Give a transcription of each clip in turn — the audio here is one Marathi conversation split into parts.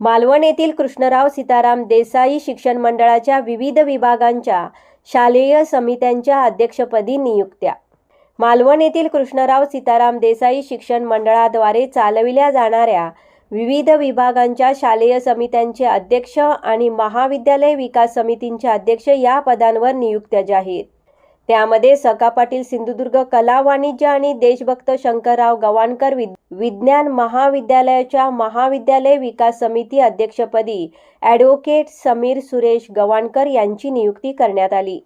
मालवण येथील कृष्णराव सीताराम देसाई शिक्षण मंडळाच्या विविध विभागांच्या शालेय समित्यांच्या अध्यक्षपदी नियुक्त्या. मालवण येथील कृष्णराव सीताराम देसाई शिक्षण मंडळाद्वारे चालविल्या जाणाऱ्या विविध विभागांच्या शालेय समित्यांचे अध्यक्ष आणि महाविद्यालय विकास समितींचे अध्यक्ष या पदांवर नियुक्त्या जाहीर त्यामध्ये सका पाटील सिंधुदुर्ग कला वाणिज्य आणि देशभक्त शंकरराव गवाणकर विज्ञान महाविद्यालयाच्या महाविद्यालय विकास समिती अध्यक्षपदी ॲडव्होकेट समीर सुरेश गवाणकर यांची नियुक्ती करण्यात आली.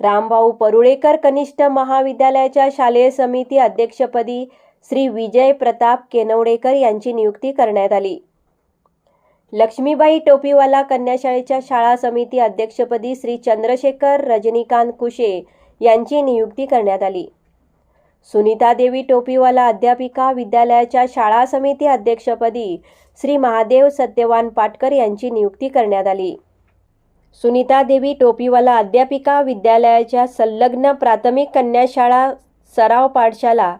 रामभाऊ परुळेकर कनिष्ठ महाविद्यालयाच्या शालेय समिती अध्यक्षपदी श्री विजय प्रताप केनवडेकर यांची नियुक्ती करण्यात आली. लक्ष्मीबाई टोपीवाला कन्याशाळेच्या शाळा समिती अध्यक्षपदी श्री चंद्रशेखर रजनीकांत कुशे यांची नियुक्ती करण्यात आली. सुनीता देवी टोपीवाला अध्यापिका विद्यालयाच्या शाळा समिती अध्यक्षपदी श्री महादेव सत्यवान पाटकर यांची नियुक्ती करण्यात आली. सुनीता देवी टोपीवाला अध्यापिका विद्यालयाच्या संलग्न प्राथमिक कन्याशाळा सराव पाठशाला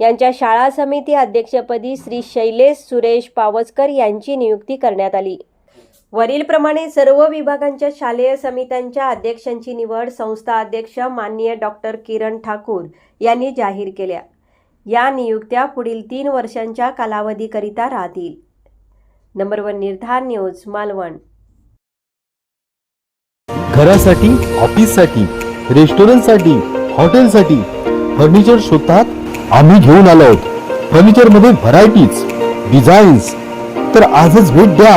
यांच्या शाळा समिती अध्यक्षपदी श्री शैलेश सुरेश पावसकर यांची नियुक्ती करण्यात आली. वरीलप्रमाणे सर्व विभागांच्या शालेय समित्यांच्या अध्यक्षांची निवड संस्था अध्यक्ष माननीय डॉक्टर किरण ठाकूर यांनी जाहीर केल्या. या नियुक्त्या पुढील तीन वर्षांच्या कालावधीकरिता राहतील. Number one Nirdhar news Malvan. घरासाठी ऑफिससाठी रेस्टॉरंटसाठी हॉटेलसाठी फर्निचर शोधतात आम्ही घेऊन आलो फर्निचरमध्ये व्हरायटीज डिझाईन्स. तर आजच भेट द्या.